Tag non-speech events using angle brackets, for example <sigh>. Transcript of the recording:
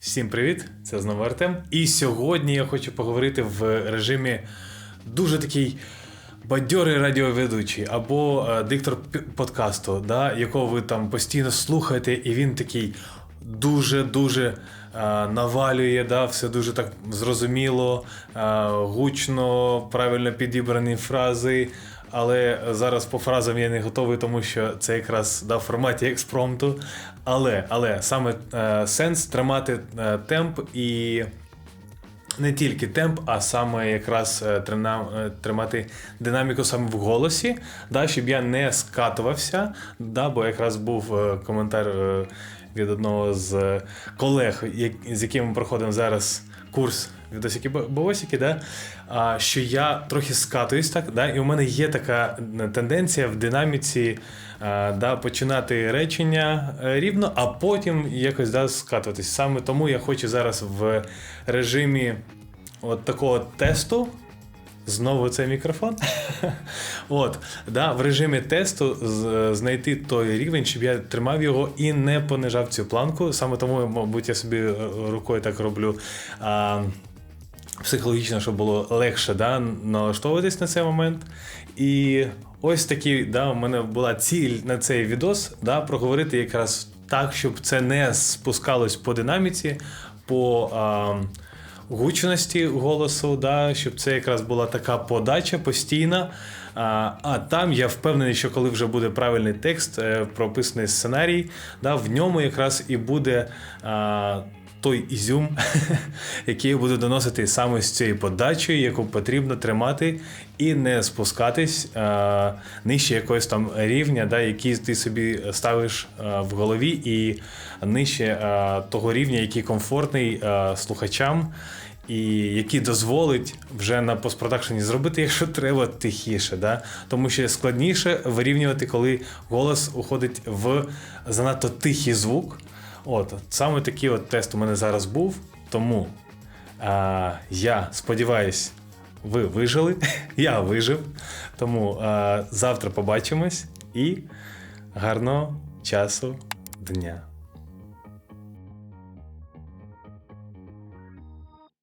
Всім привіт! Це знову Артем. І сьогодні я хочу поговорити в режимі дуже такий бадьорий радіоведучий або е, диктор подкасту, да, якого ви там постійно слухаєте, і він такий дуже-дуже е, навалює, да, все дуже так зрозуміло, е, гучно, правильно підібрані фрази. Але зараз по фразам я не готовий, тому що це якраз да, в форматі експромту. Але, але саме е, сенс тримати е, темп і не тільки темп, а саме якраз е, трина- е, тримати динаміку саме в голосі, да, щоб я не скатувався. Да, бо якраз був е, коментар е, від одного з колег, як- з яким ми проходимо зараз курс відосики Бовосіки, да, а, що я трохи скатуюсь так, да, і у мене є така е, тенденція в динаміці а, да, починати речення е, рівно, а потім якось да, скатуватись. Саме тому я хочу зараз в режимі от такого тесту. Знову цей мікрофон. <laughs> От, да, в режимі тесту знайти той рівень, щоб я тримав його і не понижав цю планку. Саме тому, мабуть, я собі е, рукою так роблю. А, психологічно, щоб було легше да, налаштовуватись на цей момент. І ось такий, да, у мене була ціль на цей відос да, проговорити якраз так, щоб це не спускалось по динаміці, по а, гучності голосу, да, щоб це якраз була така подача постійна. А, а там я впевнений, що коли вже буде правильний текст, е, прописаний сценарій, да, в ньому якраз і буде. А, той ізюм, <laughs> який я буду доносити саме з цією подачею, яку потрібно тримати і не спускатись а, нижче якогось там рівня, да, який ти собі ставиш а, в голові, і нижче а, того рівня, який комфортний а, слухачам. І який дозволить вже на постпродакшені зробити, якщо треба, тихіше. Да? Тому що складніше вирівнювати, коли голос уходить в занадто тихий звук. От, саме такий от тест у мене зараз був. Тому а, я сподіваюсь, ви вижили. <laughs> я вижив. Тому а, завтра побачимось і гарного часу дня.